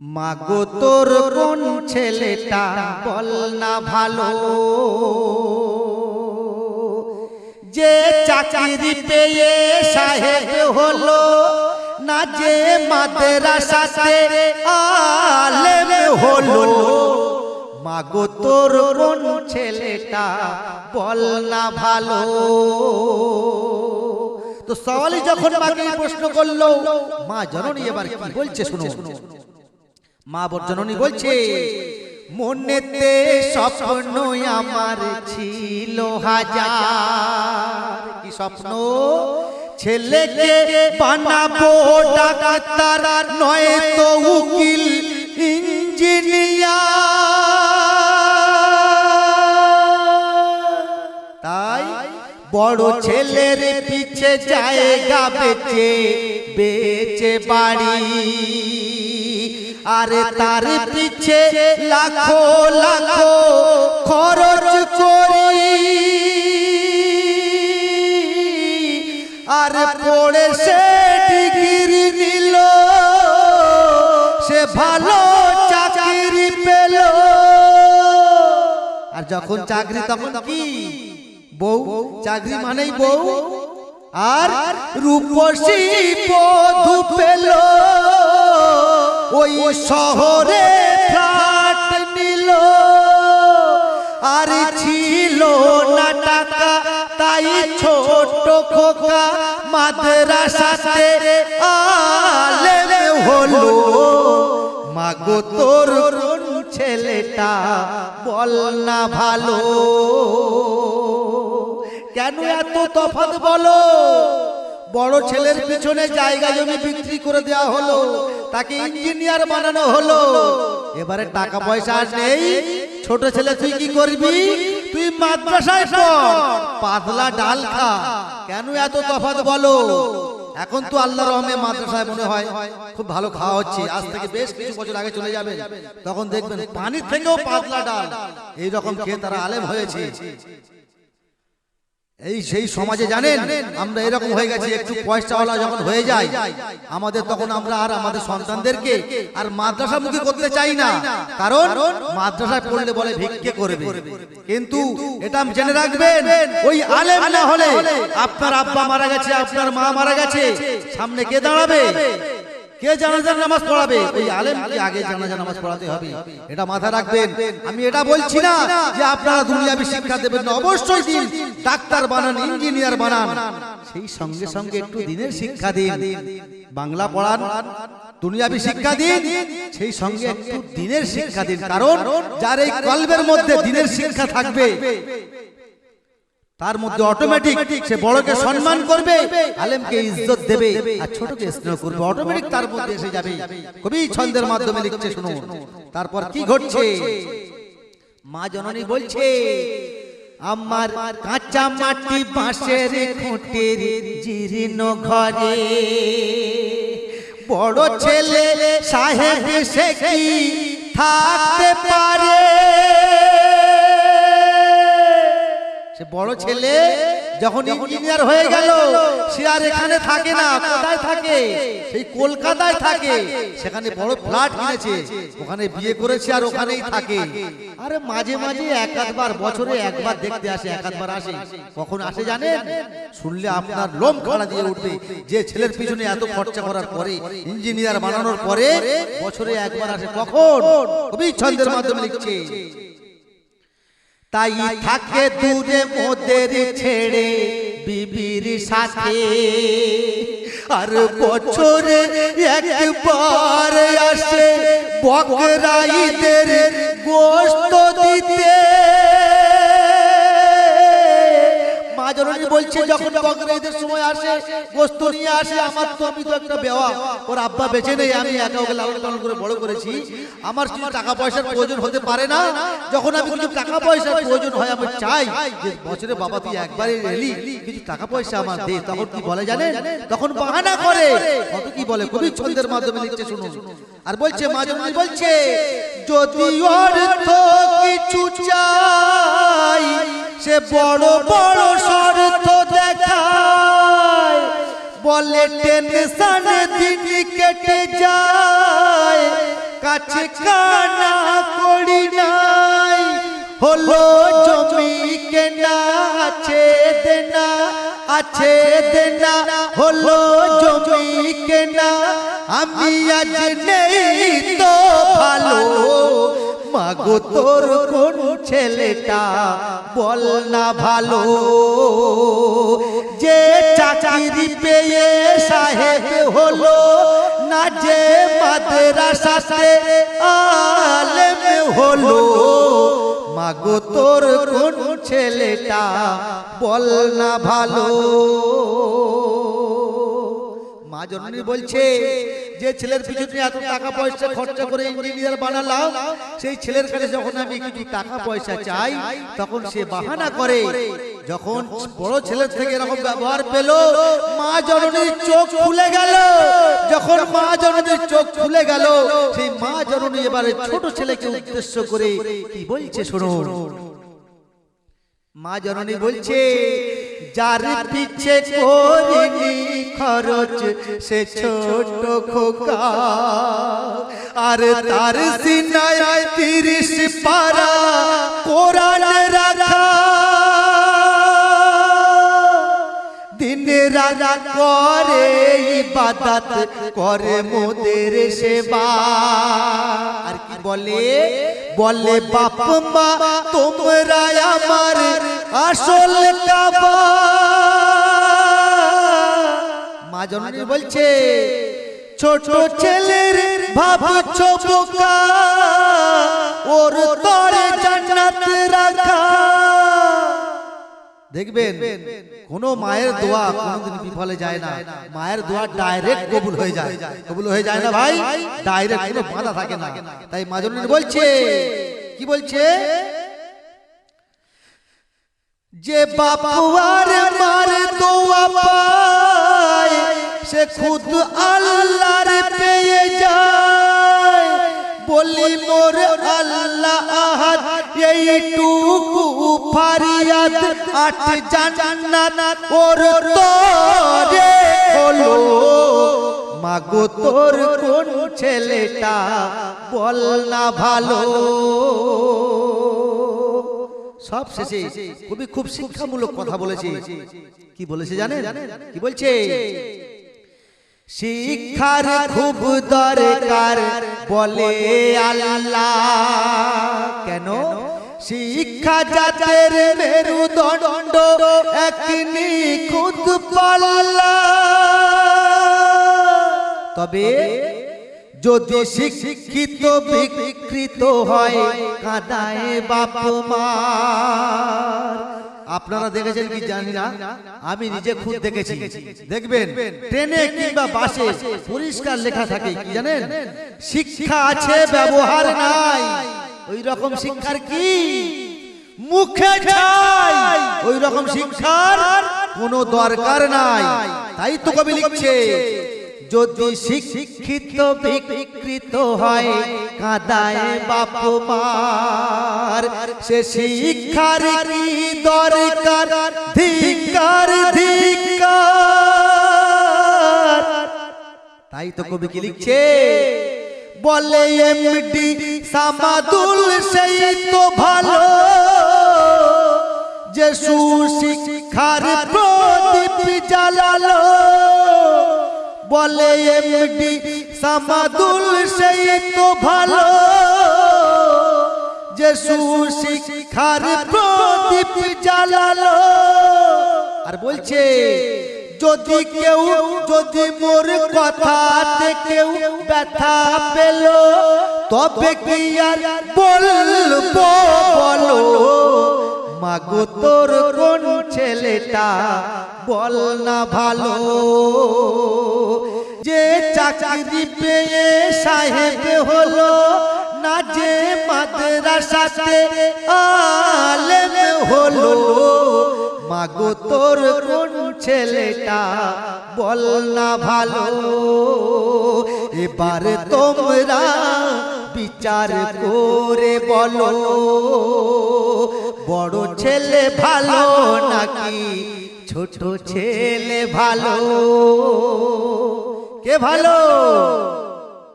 মাগো তোর কোন ছেলেটা? বল না ভালো। যে চাকরি পেয়ে সাহেব হলো, না যে মাদ্রাসাতে আলেম হলো। মাগো তোর কোন ছেলেটা? বল না ভালো। তো সওয়ালি যখন মাকে প্রশ্ন করল, মা জননী এবার কি বলছে শুনো মা বর্জননী বলছে মনেতে স্বপ্ন আমার ছিল হাজার। কি স্বপ্ন? ছেলেকে বানাবো ডাক্তার নয় তো উকিল ইঞ্জিনিয়ার। বড় ছেলের পিছে জায়গা বেচে বেচে বাড়ি। আর তার পিছে লাখো লাখো খরচ করি। আর পড়ে সে ডিগ্রি নিল, সে ভালো চাকরি পেল। আর যখন চাকরি তখন কি? বউ চাকরি মানেই বউ। আর রূপসী বধূ পেল। ওই শহরে ফ্ল্যাট নিল। আর ছিল না টাকা তাই ছোট খোকা মাদ্রাসাতে আলেম হলো। মাগো তোর ছেলেটা বল না ভালো। কেন এত তফাৎ বলো? বড় ছেলের পিছনে জায়গা জমি বিক্রি করে দেওয়া হলো তাকে ইঞ্জিনিয়ার বানানো হলো। এবারে টাকা পয়সা আর নেই। ছোট ছেলে তুই কি করবি? তুই মাদ্রাসায় পড়। পাতলা ডাল খা। কেন এত তফাৎ বলো? এখন তো আল্লাহ রহমে মাদ্রাসায় মনে হয় খুব ভালো খাওয়া হচ্ছে। আজ থেকে বেশ কিছু বছর আগে চলে যাবে তখন দেখবেন পানির থেকেও পাতলা ডাল। এই রকম খেয়ে তারা আলেম হয়েছে। এই সেই সমাজে জানেন আমরা এরকম হয়ে গেছি একটু পয়সাওয়ালা যখন হয়ে যায় আমাদের তখন আমরা আর আমাদের সন্তানদেরকে আর মাদ্রাসা মুখী করতে চাই না। কারণ মাদ্রাসায় পড়লে বলে ভিক্ষে করবে। কিন্তু এটা জেনে রাখবেন ওই আলেম না হলে আপনার আব্বা মারা গেছে আপনার মা মারা গেছে সামনে কে দাঁড়াবে? কে জানাজার নামাজ পড়াবে? ওই আলেম কি আগে জানাজার নামাজ পড়াতে হবে? এটা মাথায় রাখবেন। আমি এটা বলছি না যে আপনারা দুনিয়াবি শিক্ষা দেবেন না। অবশ্যই দিন। ডাক্তার বানান, ইঞ্জিনিয়ার বানান। সেই সঙ্গে সঙ্গে একটু দিনের শিক্ষা দিন। বাংলা পড়ান, দুনিয়াবি শিক্ষা দিন। সেই সঙ্গে একটু দিনের শিক্ষা দিন। কারণ যার এই কলবের মধ্যে দিনের শিক্ষা থাকবে তার মধ্যে অটোমেটিক সে বড়কে সম্মান করবে আলেমকে ইজ্জত দেবে আর ছোটকে স্নেহ করবে। অটোমেটিক তার মধ্যে এসে যাবে। কবি ছন্দের মাধ্যমে লিখছে শুনুন। তারপর কি ঘটছে? মা জননী বলছে আমার কাঁচা মাটি বাঁশের খুঁটির জীর্ণ ঘরে। বড় ছেলে সাহেব সে কি থাকতে পারে? সে বড় ছেলে যখন ইঞ্জিনিয়ার হয়ে গেল সে আর এখানে থাকে না কোথায় থাকে? সেই কলকাতায় থাকে। সেখানে বড় ফ্ল্যাট কিনেছে। ওখানে বিয়ে করেছে আর ওখানেই থাকে। আরে মাঝে মাঝে এক আধবার বছরে একবার দেখতে আসে এক আধবার আসে। কখন আসে জানেন? শুনলে আপনার লোম খাড়া দিয়ে উঠবে। যে ছেলের পিছনে এত খরচা করার পরে ইঞ্জিনিয়ার বানানোর পরে বছরে একবার আসে। কখন? খুবই ছন্দের মাধ্যমে লিখছে। তাই থাকে দূরে মোদের ছেড়ে বিবির সাথে। আর বছরে একবার আসে বকরাইদের গোস্ত দিতে। জননী বলছে যখন বকরাইদের সময় আসে গোস্ত নিয়ে আসে আমার তো আমি তো একটা বেওয়া ওর আব্বা বেঁচে নেই আমি একা ওকে লালন পালন করে বড় করেছি। আমার কিছু টাকা পয়সার প্রয়োজন হতে পারে না। যখন আমি কিছু টাকা পয়সার প্রয়োজন হয় আমি চাই যে বছরে বাবা তুই একবারই এলি কিছু টাকা পয়সা আমার দে। তখন কি বলে জানে তখন বাহানা করে। কত কি বলে? কবি ছন্দের মাধ্যমে লিখছে শুনুন। আর বলছে মা জননী বলছে যদি অর্থ কিছু চাই সে বড় বড় শর্ত দেখায়, বলে টেনশন দিন কেটে যায়, কাছে কানা করি নাই, হলো জমি কেনা, আছে দেনা আছে দেনা, হলো জমি কেনা, আমি আজ নেই তো ভালো। মাগো তোর কোন ছেলেটা? বল না ভালো। যে চাকরি পেয়ে সাহেব হলো না যে মাদ্রাসাতে আলেম হলো। মাগো তোর কোন ছেলেটা? বল না ভালো। মা জননী বলছে যে ছেলের পিছনে এত টাকা পয়সা খরচা করে ইঞ্জিনিয়ার বানালাম, সেই ছেলের কাছে যখন আমি কিছু টাকা পয়সা চাই, তখন সে বাহানা করে। যখন বড় ছেলের থেকে এরকম ব্যবহার পেল, মা জননীর চোখ খুলে গেল। যখন মা জননীর চোখ খুলে গেল, সেই মা জননী এবারে ছোট ছেলেকে উদ্দেশ্য করে কি বলছে শোনো? মা জননী বলছে যার পিছে করিনি খরচ সে ছোট খোকা। আর তার সিনায় তিরিশ পারা কোরআন রাখা। দিন রাজা করে ইবাদত করে মোদের সেবা। আর কি বলে? বলে, বাপ মা তোমরা আমার আসল কাবা। মা জননী বলছে, ছোট ছেলের ভাবছ বোকা ওর তরে জান্নাত রাখা। দেখবেন কোন মায়ের দোয়া কোনোদিন বিফলে যায় না। মায়ের দোয়া ডাইরেক্ট কবুল হয়ে যায়। কবুল হয়ে যায় না ভাই? ডাইরেক্ট কোনো বাধা থাকে না। তাই মাজনুন বলছে কি বলছে? যে বাপুয়ার মার দোয়া পায় সে খুদ আল্লাহর পেয়ে যায়। বলি, মোর আল্লাহ এইটুকু ফারিয়াদ, আট জান্নাত ওর তোরে হলো। মাগো তোর কোন ছেলেটা বল না ভালো। সব শেষে খুবই খুব শিক্ষামূলক কথা বলেছে। কি বলেছে জানেন? কি বলছে? শিক্ষার খুব দরকার, বলে আল্লাহ। কেন? শিক্ষা জাতের মেরুদণ্ড এক নিখুঁত পাল্লা। তবে যদি শিক্ষিত, বিকৃত হয়, কাদায় বাপ মার। আপনারা দেখেছেন কি জানি না? আমি নিজে খুব দেখেছি। দেখবেন ট্রেনে কিংবা বাসে পরিষ্কার লেখা থাকে কি জানেন? শিক্ষা আছে ব্যবহার নাই। ওই রকম শিক্ষার কি? মুখে ছাই ওই রকম শিক্ষার কোনো দরকার নাই। তাই তো কবি লিখছে। যদি শিক্ষিত, বিকৃত হয়, কাদায় বাপ মার, সে শিক্ষার দরকার? ধিকার ধিকার তাই তো কবি কি লিখছে? বলে এমডি সামাদুল, সেই তো ভালো। যে সুশিক্ষার প্রদীপ জ্বালালো। বলে এমডি সামাদুল সেই তো ভালো। যে সুশিক্ষার প্রদীপ জ্বালালো। আর বলছে, যদি কেউ, যদি মোর কথাতে কেউ ব্যথা পেল, তবে কি আর বলব বলো? মাগো তোর কোন ছেলেটা বল না ভালো। যে চাকরি পেয়ে সাহেব হলো না যে মাদ্রাসাতে আলেম হলো। মাগো তোর কোন ছেলেটা বল না ভালো। এবার তোমরা বিচার করে বলো। বড় ছেলে ভালো নাকি? ছোট ছেলে ভালো। কে ভালো?